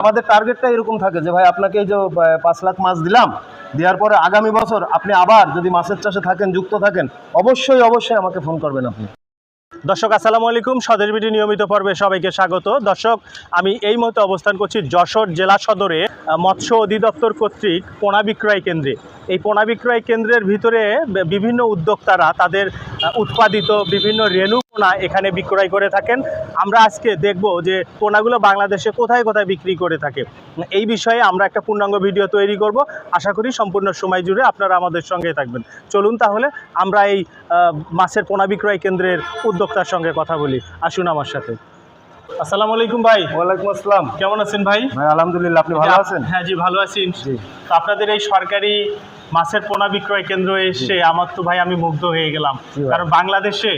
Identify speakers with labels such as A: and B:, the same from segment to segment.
A: আমাদের টার্গেটটা এরকম থাকে যে, ভাই, আপনাকে এই যে পাঁচ লাখ মাছ দিলাম, দেওয়ার পরে আগামী বছর আপনি আবার যদি মাছের চাষে থাকেন, যুক্ত থাকেন, অবশ্যই অবশ্যই আমাকে ফোন করবেন আপনি।
B: দর্শক, আসসালামু আলাইকুম। স্বদেশ বিডি নিয়মিত পর্বে সবাইকে স্বাগত। দর্শক, আমি এই মুহূর্তে অবস্থান করছি যশোর জেলা সদরে মৎস্য অধিদপ্তর কর্তৃক পোনা বিক্রয় কেন্দ্রে। এই পোনা বিক্রয় কেন্দ্রের ভিতরে বিভিন্ন উদ্যোক্তারা তাদের উৎপাদিত বিভিন্ন রেণু পোনা এখানে বিক্রয় করে থাকেন। আমরা আজকে দেখব যে পোনাগুলো বাংলাদেশে কোথায় কোথায় বিক্রি করে থাকে। এই বিষয়ে আমরা একটা পূর্ণাঙ্গ ভিডিও তৈরি করব। আশা করি সম্পূর্ণ সময় জুড়ে আপনারা আমাদের সঙ্গে থাকবেন। চলুন তাহলে আমরা এই মাছের পোনা বিক্রয় কেন্দ্রের উদ্যোক্তার সঙ্গে কথা বলি। আসুন আমার সাথে। আসসালামু আলাইকুম ভাই।
A: ওয়ালাইকুম আসসালাম।
B: কেমন আছেন ভাই?
A: ভাই আলহামদুলিল্লাহ আপনি ভালো আছেন?
B: হ্যাঁ জি ভালো আছি।
A: জি।
B: আপনাদের এই সরকারি মাছের পোনা বিক্রয় কেন্দ্র এসে আমার তো ভাই আমি মুগ্ধ হয়ে গেলাম। কারণ বাংলাদেশে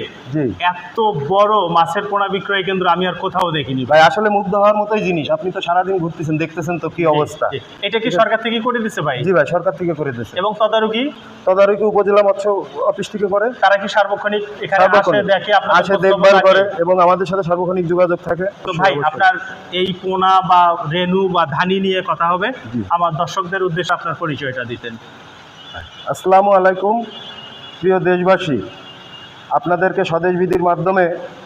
B: এত বড় মাছের পোনা বিক্রয় কেন্দ্র আমি আর কোথাও দেখিনি।
A: ভাই আসলে মুগ্ধ হওয়ার মতোই জিনিস। আপনি তো সারাদিন ঘুরতেছেন দেখতেছেন তো কি অবস্থা।
B: এটা কি সরকার থেকে করে দিচ্ছে ভাই?
A: জি ভাই সরকার থেকে করে দিয়েছে
B: এবং তদারকি?
A: তদারকি উপজেলা মৎস্য অফিস থেকে করে।
B: তারা কি সার্বক্ষণিক এখানে আসে দেখে আপনাদের
A: আসে দেখভাল করে এবং আমাদের সাথে সার্বক্ষণিক যোগাযোগ থাকে।
B: তো ভাই আপনার এই পোনা বা রেনু বা ধানি নিয়ে কথা হবে। আমার দর্শকদের উদ্দেশ্যে আপনার পরিচয়টা দিতেন।
A: আসসালামু আলাইকুম, প্রিয় দেশবাসী। আপনাদেরকে স্বদেশবিধির মাধ্যমে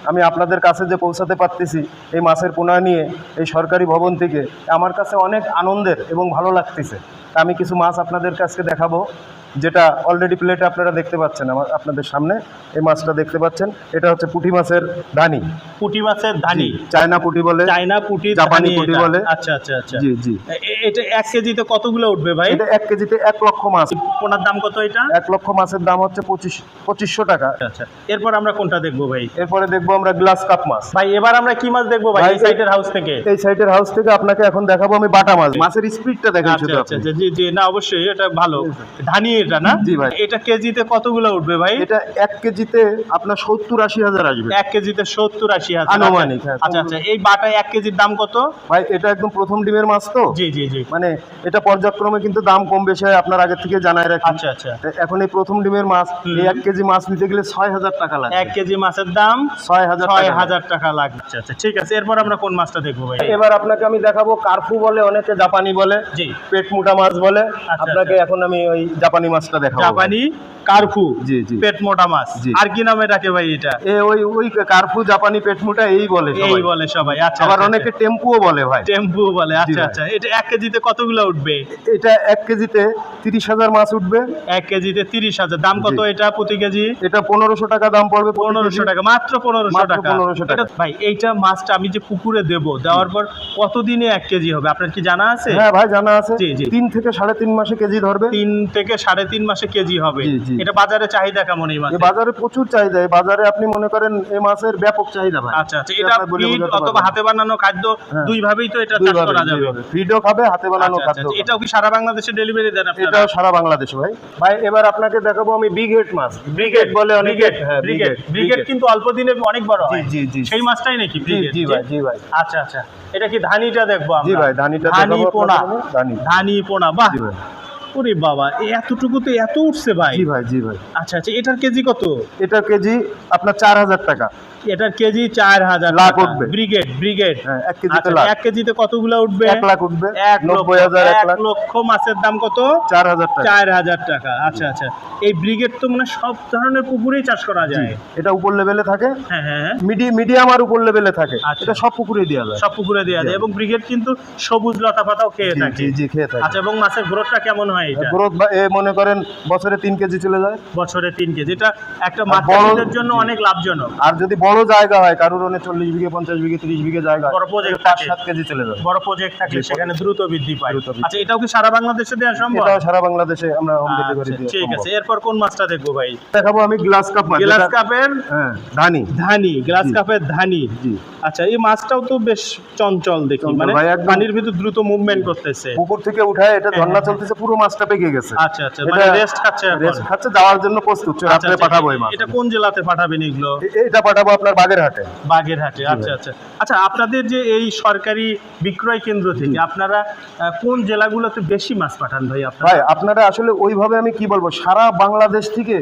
A: আমি আপনাদের কাছে যে পৌঁছাতে পারতেছি, এই মাছের পোনা নিয়ে, এই সরকারি ভবন থেকে, আমার কাছে অনেক আনন্দের এবং ভালো লাগতেছে। আমি কিছু মাছ আপনাদের কাছে দেখাবো। যেটা অলরেডি প্লেটে আপনারা দেখতে পাচ্ছেন আমার আপনাদের সামনে এই মাছটা দেখতে পাচ্ছেন। এটা হচ্ছে পুঁটি মাছের ধানি
B: পুঁটি মাছের ধানি
A: চায়না পুঁটি বলে
B: চায়না পুঁটি
A: জাপানি পুঁটি বলে।
B: আচ্ছা আচ্ছা আচ্ছা।
A: জি জি।
B: এটা এক কেজিতে কতগুলো উঠবে ভাই?
A: এটা এক কেজিতে এক লক্ষ মাছ।
B: পোনার দাম কত এটা?
A: এক লক্ষ মাছের দাম হচ্ছে পঁচিশ পঁচিশশো টাকা।
B: আচ্ছা এরপর আমরা কোনটা দেখব ভাই?
A: এরপরে দেখব আমরা গ্লাস কাপ মাছ।
B: ভাই এবার আমরা কি মাছ দেখব ভাই? এই সাইডের হাউস থেকে।
A: এই সাইটের হাউস থেকে আপনাকে এখন দেখাবো আমি বাটা মাছ। মাছের স্পিডটা দেখেন
B: আচ্ছা আচ্ছা আচ্ছা, জি জি না অবশ্যই এটা ভালো। ধানি এটা না?
A: জি ভাই।
B: এটা কেজিতে কতগুলো উঠবে ভাই?
A: এটা এক কেজিতে আপনার সত্তর আশি হাজার আসবে।
B: এক কেজিতে সত্তর আশি হাজার।
A: আনুমানিক, হ্যাঁ।
B: আচ্ছা আচ্ছা এই বাটা এক কেজির দাম কত?
A: ভাই এটা একদম প্রথম ডিমের মাছ তো।
B: জি জি জি।
A: মানে এটা পর্যায়ক্রমে কিন্তু দাম কম বেশি হয় আপনার আগে থেকে জানাই রাখি
B: আচ্ছা আচ্ছা।
A: এখন এই প্রথম ডিমের মাছ এই এক কেজি মাছ নিতে গেলে ছয় হাজার টাকা লাগে
B: এক কেজি মাছের দাম
A: ছয় হাজার
B: ছয়
A: টাকা।
B: হাজার টাকা লাগবে। আচ্ছা আচ্ছা ঠিক আছে এরপর আমরা কোন মাছটা দেখব ভাই?
A: এবার আপনাকে আমি দেখাবো কার্ফু বলে অনেকে জাপানি বলে
B: জি।
A: পেট মোটা মাছ বলে।
B: আচ্ছা,
A: আপনাকে এখন আমি ওই জাপানি মাছটা দেখাবো।
B: জাপানি কারফু
A: জি জি।
B: পেট মোটা মাছ।
A: জি।
B: আর কি নামে ডাকে ভাই এটা?
A: এ ওই ওই কার্ফু জাপানি পেট মোটা এই বলে
B: এই বলে সবাই আচ্ছা
A: আবার
B: আচ্ছা,
A: অনেকে টেম্পুও বলে ভাই।
B: টেম্পু বলে আচ্ছা আচ্ছা। এটা এক কেজিতে কতগুলো উঠবে?
A: এটা এক কেজিতে তিরিশ হাজার মাছ উঠবে।
B: এক কেজিতে তিরিশ হাজার। দাম কত এটা প্রতি কেজি?
A: এটা পনেরোশো টাকা দাম পড়বে
B: পনেরোশো টাকা মাত্র পনেরোশো টাকা।
A: পনেরোশো টাকা।
B: ভাই এইটা মাছটা আমি যে পুকুরে দেব দেওয়ার পর কতদিনে এক কেজি হবে? আপনার কি জানা আছে?
A: হ্যাঁ ভাই জানা আছে।
B: জি, জি।
A: তিন থেকে সাড়ে তিন মাসে কেজি ধরবে।
B: তিন থেকে সাড়ে তিন মাসে কেজি হবে।
A: জি, জি।
B: এটা বাজারে চাহিদা কেমন এই
A: এ বাজারে প্রচুর চাহিদা। এই বাজারে আপনি মনে করেন এই মাছের ব্যাপক চাহিদা ভাই।
B: আচ্ছা আচ্ছা এটা ফিড অথবা হাতে বানানো খাদ্য। দুই ভাবেই তো এটা চাষ করা যাবে।
A: ফিডও খাবে হাতে বানানো খাদ্য।
B: এটাও কি সারা বাংলাদেশে ডেলিভারি দেন আপনারা?
A: এটাও সারা বাংলাদেশে ভাই। ভাই এবার আপনাকে দেখাবো আমি বিগ হেড মাছ। ব্রিগেড বলে অনেকে
B: ব্রিগেড
A: হ্যাঁ
B: ব্রিগেড
A: ব্রিগেড
B: ব্রিগেড কিন্তু অল্প দিনে অনেক বড় হয়।
A: জি জি।
B: সেই মাছটাই নাকি ব্রিগেড
A: জি ভাই জি ভাই।
B: আচ্ছা আচ্ছা। এটা কি ধানিটা দেখব আমরা?
A: জি ভাই ধানিটা
B: ধানি পোনা।
A: ধানি।
B: পোনা বাহ। ওরে বাবা এই এতটুকু তো এত উঠছে ভাই।
A: জি ভাই জি ভাই।
B: আচ্ছা আচ্ছা এটার কেজি কত?
A: এটার কেজি আপনার চার হাজার টাকা।
B: এটার কেজি চার হাজার
A: লাখ উঠবে।
B: Brigade brigade.
A: হ্যাঁ এক কেজিতে
B: আচ্ছা, এক কেজিতে কতগুলো উঠবে?
A: এক লাখ উঠবে।
B: এক লক্ষ
A: নব্বই হাজার এক
B: এক লক্ষ মাছের দাম কত?
A: চার হাজার
B: চার হাজার টাকা। আচ্ছা আচ্ছা। এই ব্রিগেড তো মানে সব ধরনের পুকুরেই চাষ করা যায়।
A: এটা উপর লেভেলে থাকে।
B: হ্যাঁ হ্যাঁ।
A: মিডিয়াম আর উপর লেভেলে থাকে।
B: আচ্ছা।
A: এটা সব পুকুরে দেওয়া যায়।
B: সব পুকুরে দেওয়া যায়। এবং ব্রিগেড কিন্তু সবুজ লতা পাতাও খেয়ে থাকে।
A: জি খেয়ে থাকে।
B: আচ্ছা এবং মাছের গ্রোথটা কেমন হয় এটা?
A: গ্রোথ এ মনে করেন বছরে তিন কেজি চলে যায়।
B: বছরে তিন কেজি। এটা একটা
A: আর
B: মাছ
A: বড়-
B: জন্য অনেক লাভজনক।
A: আর যদি বড় জায়গা হয় কারোর অনেক চল্লিশ বিঘে পঞ্চাশ বিঘে তিরিশ বিঘে জায়গা
B: বড় থাকে।
A: সাত কেজি চলে
B: বড় প্রজেক্ট থাকলে সেখানে দ্রুত বৃদ্ধি পায়। আচ্ছা এটাও কি সারা বাংলাদেশে দেওয়া সম্ভব?
A: এটাও সারা বাংলাদেশে আমরা হোম ডেলিভারি দিয়ে
B: ঠিক আছে এরপর কোন মাছটা দেখব ভাই?
A: দেখাবো আমি গ্লাস কাপ মাছ
B: গ্লাস কাপের
A: হ্যাঁ ধানি।
B: ধানি গ্লাস কাপের ধানি।
A: জি।
B: আচ্ছা এই মাছটাও তো বেশ চঞ্চল দেখি মানে পানির ভিতর দ্রুত মুভমেন্ট করতেছে।
A: পুকুর থেকে উঠায় এটা
B: হ্যাঁ,
A: ঝর্ণা
B: হ্যাঁ।
A: চলতেছে পুরো মাছটা পেকে গেছে।
B: আচ্ছা আচ্ছা মানে রেস্ট খাচ্ছে
A: রেস্ট খাচ্ছে যাওয়ার জন্য প্রস্তুত
B: আচ্ছা,
A: রাত্রে
B: আচ্ছা,
A: পাঠাবো এই মাছ
B: এটা কোন জেলাতে পাঠাবেন এগুলো?
A: এটা পাঠাবো আপনার বাগেরহাটে?
B: বাগেরহাটে আচ্ছা আচ্ছা। আচ্ছা আপনাদের যে এই সরকারি বিক্রয় কেন্দ্র থেকে আপনারা কোন জেলাগুলোতে বেশি মাছ পাঠান ভাই আপনারা?
A: ভাই আপনারা আসলে ওইভাবে আমি কি বলব সারা বাংলাদেশ থেকে।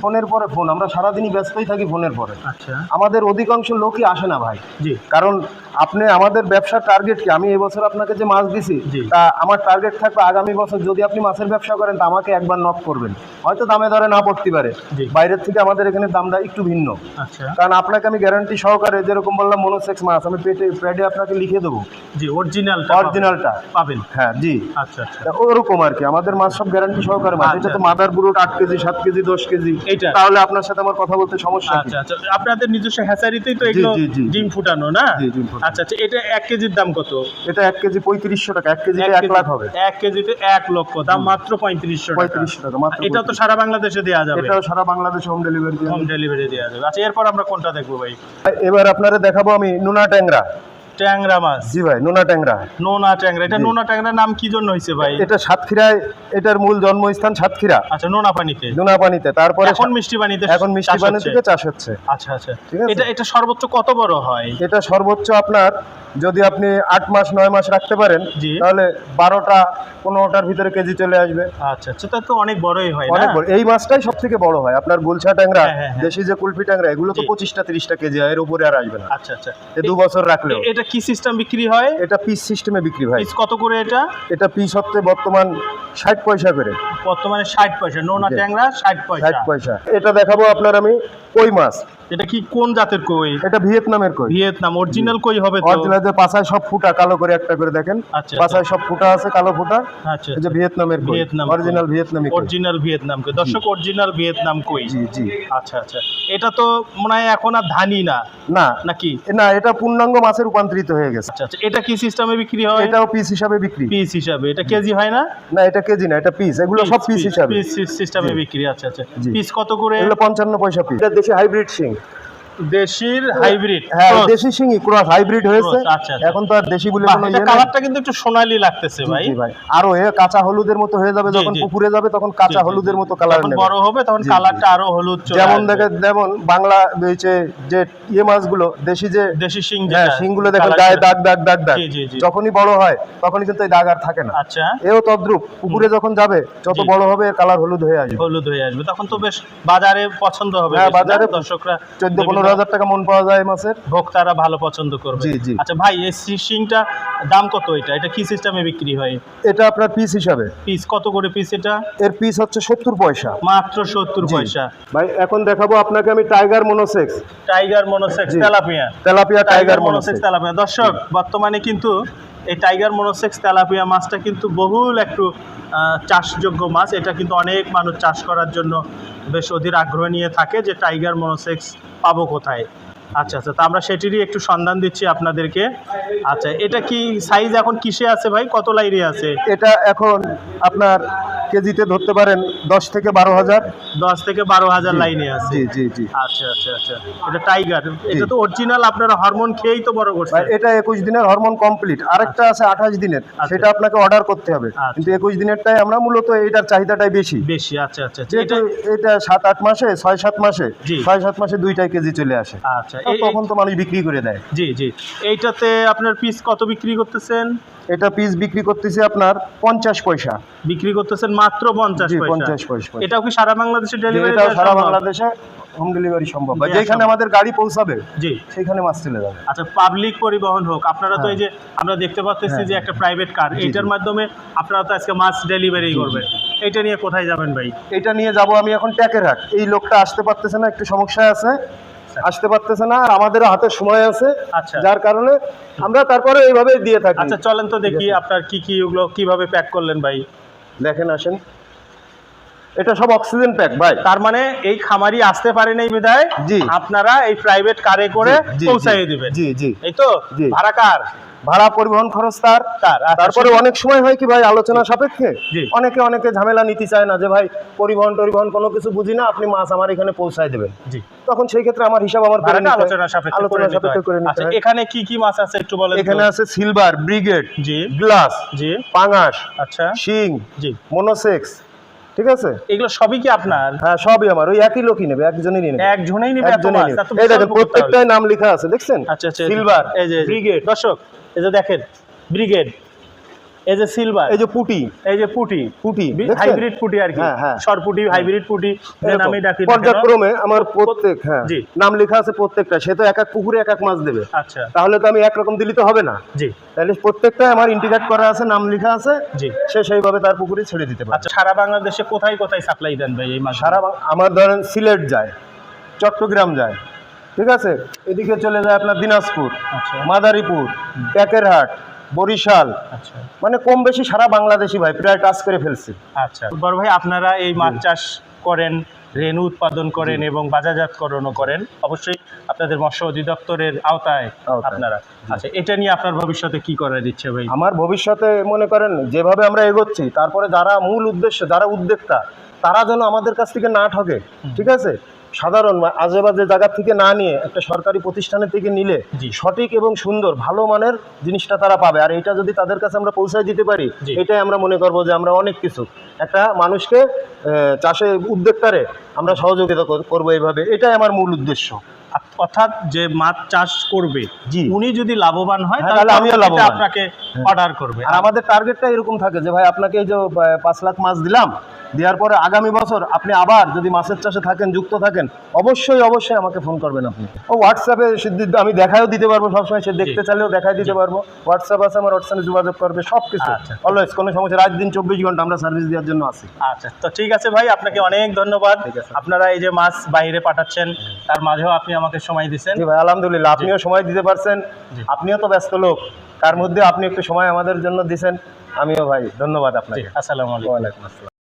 A: ফোনের পরে ফোন আমরা সারাদিনই ব্যস্তই থাকি ফোনের পরে।
B: আচ্ছা।
A: আমাদের অধিকাংশ লোকই আসে না ভাই।
B: জি।
A: কারণ আপনি আমাদের ব্যবসার টার্গেট কি? আমি এবছর আপনাকে যে মাছ দিছি তা আমার টার্গেট থাকবে আগামী বছর যদি আপনি মাছের ব্যবসা করেন তা আমাকে একবার নক করবেন। হয়তো দামে দরে না পড়তে পারে। বাইরের থেকে আমাদের এখানে দামটা একটু ভিন্ন।
B: আচ্ছা।
A: কারণ আপনাকে আমি গ্যারান্টি সহকারে যেরকম বললাম মনোসেক্স মাছ আমি পেটে প্যাডে আপনাকে লিখে দেবো।
B: জি অরিজিনালটা
A: অরিজিনালটা
B: পাবেন।
A: হ্যাঁ জি।
B: আচ্ছা আচ্ছা।
A: ওরকম আর কি আমাদের মাছ সব গ্যারান্টি সহকারে মাছ।
B: আচ্ছা।
A: এটা তো মাদার বুড়ো আট কেজি সাত কেজি দশ কেজি।
B: এইটা?
A: তাহলে আপনার সাথে আমার কথা বলতে সমস্যা
B: আচ্ছা আচ্ছা। আপনাদের নিজস্ব হ্যাচারিতেই তো এগুলো। ডিম ফুটানো না?
A: জি, ডিম ফুটানো।
B: আচ্ছা আচ্ছা এটা এক কেজির দাম কত?
A: এটা এক কেজি পঁয়ত্রিশশো টাকা এক কেজি এক লাখ হবে।
B: এক কেজিতে এক লক্ষ দাম মাত্র পঁয়ত্রিশশো টাকা।
A: পঁয়ত্রিশশো টাকা মাত্র
B: এটা তো সারা বাংলাদেশে দেওয়া যাবে।
A: এটাও সারা বাংলাদেশে হোম ডেলিভারি
B: হোম ডেলিভারি দেওয়া যাবে। আচ্ছা এরপর আমরা কোনটা দেখব ভাই?
A: এবার আপনারা দেখাবো আমি নুনা ট্যাংরা।
B: ট্যাংরা মাছ।
A: জি ভাই নুনা ট্যাংরা।
B: নোনা ট্যাংরা। এটা নোনা ট্যাংরার নাম কি জন্য হয়েছে ভাই?
A: এটা সাতক্ষীরায় এটার মূল জন্মস্থান সাতক্ষীরা।
B: আচ্ছা নোনা পানিতে।
A: নুনা পানিতে তারপরে
B: এখন মিষ্টি পানিতে
A: এখন মিষ্টি পানি। থেকে চাষ হচ্ছে।
B: আচ্ছা আচ্ছা। এটা এটা সর্বোচ্চ কত বড় হয়?
A: এটা সর্বোচ্চ আপনার যদি আপনি আট মাস নয় মাস রাখতে পারেন। তাহলে বারোটা পনেরোটার ভিতরে কেজি চলে আসবে।
B: আচ্ছা আচ্ছা। তা তো অনেক বড়ই হয়
A: অনেক বড়। এই মাছটাই সব থেকে বড় হয়। আপনার গুলছা ট্যাংরা
B: হ্যাঁ, হ্যাঁ, হ্যাঁ।
A: দেশি যে কুলফি ট্যাংরা এগুলো তো পঁচিশটা তিরিশটা কেজি হয় এর উপরে আর আসবে না।
B: আচ্ছা আচ্ছা।
A: দু বছর রাখলেও।
B: এটা কি সিস্টেম বিক্রি হয়?
A: এটা পিস সিস্টেমে বিক্রি হয়
B: পিস কত করে এটা?
A: এটা পিস হচ্ছে বর্তমান ষাট পয়সা করে।
B: বর্তমানে ষাট পয়সা নোনা ট্যাংরা ষাট পয়সা।
A: ষাট পয়সা। এটা দেখাবো আপনার আমি কই মাছ?
B: এটা কি কোন জাতের কই?
A: এটা ভিয়েতনামের কই।
B: ভিয়েতনাম অরিজিনাল কই হবে তো?
A: অরিজিনাল যে পাশায় সব ফুটা কালো করে একটা করে দেখেন।
B: আচ্ছা
A: পাশায় সব ফুটা আছে কালো ফুটা।
B: আচ্ছা
A: এই যে ভিয়েতনামের কই।
B: ভিয়েতনাম
A: অরিজিনাল ভিয়েতনামি কই।
B: অরিজিনাল ভিয়েতনাম কই। দর্শক অরিজিনাল ভিয়েতনাম কই?
A: জি জি।
B: আচ্ছা আচ্ছা। এটা তো মনে হয় এখন আর ধানি না।
A: না।
B: নাকি?
A: না এটা পূর্ণাঙ্গ মাছে রূপান্তরিত হয়ে গেছে।
B: আচ্ছা আচ্ছা। এটা কি সিস্টেমে বিক্রি হয়?
A: এটাও পিস হিসাবে বিক্রি।
B: পিস হিসাবে। এটা কেজি হয় না?
A: না এটা কেজি না এটা পিস এগুলো সব পিস হিসাবে।
B: পিস সিস্টেমে বিক্রি। আচ্ছা আচ্ছা। পিস কত করে?
A: এগুলো পঞ্চান্ন পয়সা পিস এটা দেশি হাইব্রিড শিং।
B: দেশির হাইব্রিড
A: হ্যাঁ দেশি শিংই ক্রস হাইব্রিড হয়েছে।
B: আচ্ছা, আচ্ছা।
A: এখন তো আর দেশি বলে কোনো ইয়ে
B: কালারটা কিন্তু একটু সোনালি লাগতেছে ভাই।
A: ভাই। আরও এ কাঁচা হলুদের মতো হয়ে যাবে যখন পুকুরে যাবে তখন কাঁচা হলুদের মতো কালার নেবে।
B: বড় হবে তখন। কালারটা আরও হলুদ চলে
A: যেমন দেখে যেমন বাংলা হয়েছে যে ইয়ে মাছগুলো দেশি যে
B: দেশি শিং
A: হ্যাঁ শিংগুলো দেখেন গায়ে দাগ দাগ দাগ দাগ। যখনই বড় হয় তখনই কিন্তু এই দাগ আর থাকে না।
B: আচ্ছা।
A: এও তদ্রুপ পুকুরে যখন যাবে যত বড় হবে কালার হলুদ হয়ে আসবে।
B: হলুদ হয়ে আসবে। তখন তো বেশ বাজারে পছন্দ হবে
A: হ্যাঁ, বাজারে
B: দর্শকরা
A: চোদ্দ
B: বিভিন্ন
A: পনেরো হাজার টাকা মন পাওয়া যায় মাছের।
B: ভোক্তারা ভালো পছন্দ করবে।
A: জি, জি।
B: আচ্ছা ভাই এই শিংটা দাম কত এটা? এটা কি সিস্টেমে বিক্রি হয়?
A: এটা আপনার পিস হিসাবে।
B: পিস কত করে পিস এটা?
A: এর পিস হচ্ছে সত্তর পয়সা।
B: মাত্র সত্তর পয়সা।
A: ভাই এখন দেখাবো আপনাকে আমি tiger monosex
B: tiger monosex tilapia.
A: Tilapia tiger
B: monosex tilapia. দর্শক বর্তমানে কিন্তু এই টাইগার মনোসেক্স তেলাপিয়া মাছটা কিন্তু বহুল একটু চাষযোগ্য মাছ। এটা কিন্তু অনেক মানুষ চাষ করার জন্য বেশ অধীর আগ্রহ নিয়ে থাকে যে টাইগার মনোসেক্স পাবো কোথায়। আচ্ছা আচ্ছা তা আমরা সেটিরই একটু সন্ধান দিচ্ছি আপনাদেরকে। আচ্ছা এটা কি সাইজ এখন কিসে আছে ভাই? কত লাইনে আছে?
A: এটা এখন আপনার কেজিতে ধরতে পারেন দশ থেকে বারো হাজার।
B: দশ থেকে বারো হাজার লাইনে আছে।
A: জি জি জি।
B: আচ্ছা আচ্ছা আচ্ছা। এটা টাইগার। এটা তো অরিজিনাল আপনারা হরমোন খেয়েই তো বড় করছে
A: এটা একুশ দিনের হরমোন কমপ্লিট আরেকটা আছে আঠাশ দিনের।
B: আচ্ছা।
A: সেটা আপনাকে অর্ডার করতে হবে।
B: আচ্ছা।
A: কিন্তু একুশ দিনেরটাই আমরা মূলত এটার চাহিদাটাই বেশি।
B: বেশি আচ্ছা আচ্ছা আচ্ছা। এটা
A: এটা সাত আট মাসে ছয় সাত মাসে। ছয় সাত মাসে দুইটাই কেজি চলে আসে।
B: আচ্ছা।
A: তখন তো মানুষ বিক্রি করে দেয়।
B: জি জি। এইটাতে আপনার পিস কত বিক্রি করতেছেন?
A: এটা পিস বিক্রি করতেছি আপনার পঞ্চাশ পয়সা।
B: বিক্রি করতেছেন মাত্র পঞ্চাশ
A: পঞ্চাশ পয়সা।
B: এটাও কি সারা বাংলাদেশে ডেলিভারি
A: এটাও সারা বাংলাদেশে হোম ডেলিভারি সম্ভব। বা যেখানে আমাদের গাড়ি পৌঁছাবে
B: জি।
A: সেখানে মাছ চলে যাবে
B: আচ্ছা পাবলিক পরিবহন হোক আপনারা তো
A: হ্যাঁ।
B: এই যে আমরা দেখতে পাচ্ছি
A: হ্যাঁ,
B: যে একটা প্রাইভেট কার
A: জি,
B: এইটার মাধ্যমে আপনারা তো আজকে মাছ ডেলিভারি করবেন। এটা নিয়ে কোথায় যাবেন ভাই?
A: এটা নিয়ে যাব আমি এখন ট্যাকের হাট। এই লোকটা আসতে পারতেছে না একটু সমস্যা আছে। আসতে পারতেছে না আর আমাদের হাতে সময় আছে
B: আচ্ছা।
A: যার কারণে আমরা তারপরে এইভাবে দিয়ে থাকি।
B: আচ্ছা চলেন তো দেখি আপনার কি কি ওগুলো কীভাবে প্যাক করলেন ভাই।
A: দেখেন আসেন। এটা সব অক্সিজেন প্যাক ভাই।
B: তার মানে এই খামারি আসতে পারেন এই বিধায়
A: জি।
B: আপনারা এই প্রাইভেট কারে করে পৌঁছাই দিবেন।
A: জি জি।
B: এই তো। ভাড়া কার?
A: ভাড়া পরিবহন খরচ তার।
B: আচ্ছা,
A: তারপরে অনেক সময় হয় কি ভাই আলোচনা সাপেক্ষে। অনেকে অনেকে ঝামেলা নিতে চায় না যে ভাই পরিবহন টরিবহন কোনো কিছু বুঝি না আপনি মাছ আমার এখানে পৌঁছায় দেবেন।
B: জি।
A: তখন সেই ক্ষেত্রে আমার হিসাব আমার
B: আলোচনা সাপেক্ষে করে নিতে
A: সাপেক্ষে করে নিতে
B: আচ্ছা এখানে কি কি মাছ আছে একটু বলেন
A: এখানে আছে সিলভার ব্রিগেড
B: জি।
A: গ্লাস
B: জি।
A: পাঙাশ
B: আচ্ছা।
A: শিং
B: জি।
A: মনোসেক্স ঠিক আছে?
B: এগুলো সবই কি আপনার?
A: হ্যাঁ সবই আমার। ওই একই লোকই নেবে একজনই নেবে।
B: একজনেই নিবে
A: একজনই নেবে। এই দেখেন প্রত্যেকটাই নাম লেখা আছে দেখছেন?
B: আচ্ছা আচ্ছা এই যে-
A: সিলভার
B: এই যে
A: ব্রিগেড
B: দর্শক এই যে দেখেন ব্রিগেড এই যে সিলভার
A: এই যে পুটি।
B: এই যে পুটি।
A: পুটি
B: হাইব্রিড পুটি আর কি। সরপুটি হাইব্রিড পুটি যে নামে ডাকি
A: পর্যায়ক্রমে আমার প্রত্যেক হ্যাঁ। নাম লেখা আছে প্রত্যেকটা সে তো এক এক পুকুরে এক এক মাছ দেবে।
B: আচ্ছা।
A: তাহলে তো আমি একরকম দিলে তো হবে না।
B: জি।
A: তাহলে প্রত্যেকটা আমার ইন্ডিকেট করা আছে নাম লেখা আছে।
B: জি।
A: সে সেইভাবে তার পুকুরে ছেড়ে দিতে পারে।
B: আচ্ছা সারা বাংলাদেশে কোথায় কোথায় সাপ্লাই দেন ভাই এই মাছ
A: সারা আমার ধরেন সিলেট যায় চট্টগ্রাম যায় ঠিক আছে? এদিকে চলে যায় আপনার দিনাজপুর
B: আচ্ছা।
A: মাদারীপুর প্যাকেরহাট বরিশাল।
B: আচ্ছা।
A: মানে কম বেশি সারা বাংলাদেশি ভাই প্রায় টাচ করে ফেলছি।
B: আচ্ছা। বড় ভাই আপনারা এই মাছ চাষ করেন রেণু উৎপাদন করেন এবং বাজারজাতকরণও করেন। অবশ্যই আপনাদের মৎস্য অধিদপ্তরের আওতায়
A: আওতায়।
B: আপনারা। আচ্ছা এটা নিয়ে আপনার ভবিষ্যতে কি করার ইচ্ছে ভাই?
A: আমার ভবিষ্যতে মনে করেন যেভাবে আমরা এগোচ্ছি তারপরে যারা মূল উদ্দেশ্য যারা উদ্যোক্তা তারা যেন আমাদের কাছ থেকে না ঠকে ঠিক আছে? সাধারণ আজে বাজে জায়গা থেকে না নিয়ে একটা সরকারি প্রতিষ্ঠানের থেকে নিলে। সঠিক এবং সুন্দর ভালো মানের জিনিসটা তারা পাবে আর এটা যদি তাদের কাছে আমরা পৌঁছায় দিতে পারি। এটাই আমরা মনে করব যে আমরা অনেক কিছু একটা মানুষকে চাষে উদ্যোক্তারে আমরা সহযোগিতা করব এইভাবে এটাই আমার মূল উদ্দেশ্য
B: অর্থাৎ যে মাছ চাষ করবে। উনি যদি লাভবান হয়
A: হ্যাঁ,
B: তাহলে
A: আমিও লাভবান।
B: আপনাকে অর্ডার করবে।
A: আর আমাদের টার্গেটটা এরকম থাকে যে ভাই আপনাকে এই যে পাঁচ লাখ মাছ দিলাম দেওয়ার পরে আগামী বছর আপনি আবার যদি মাছের চাষে থাকেন যুক্ত থাকেন অবশ্যই অবশ্যই আমাকে ফোন করবেন আপনি। ও হোয়াটসঅ্যাপে আমি দেখাও দিতে পারব সবসময় সে দেখতে চাইলেও দেখাই দিতে পারব। হোয়াটসঅ্যাপ আছে আমার হোয়াটসঅ্যাপে যোগাযোগ করবে সব কিছু। অলওয়েজ কোনো সমস্যা রাত দিন চব্বিশ ঘণ্টা আমরা সার্ভিস দেওয়ার জন্য আছি।
B: আচ্ছা তো ঠিক আছে ভাই আপনাকে অনেক ধন্যবাদ। আপনারা এই যে মাছ বাইরে পাঠাচ্ছেন তার মাঝেও আপনি আমাকে সময় দিচ্ছেন
A: জি ভাই আলহামদুলিল্লাহ আপনিও সময় দিতে পারছেন। আপনিও তো ব্যস্ত লোক তার মধ্যে আপনি একটু সময় আমাদের জন্য দিচ্ছেন আমিও ভাই ধন্যবাদ আপনাকে।
B: আসসালামু আলাইকুম।
A: আসসালাম।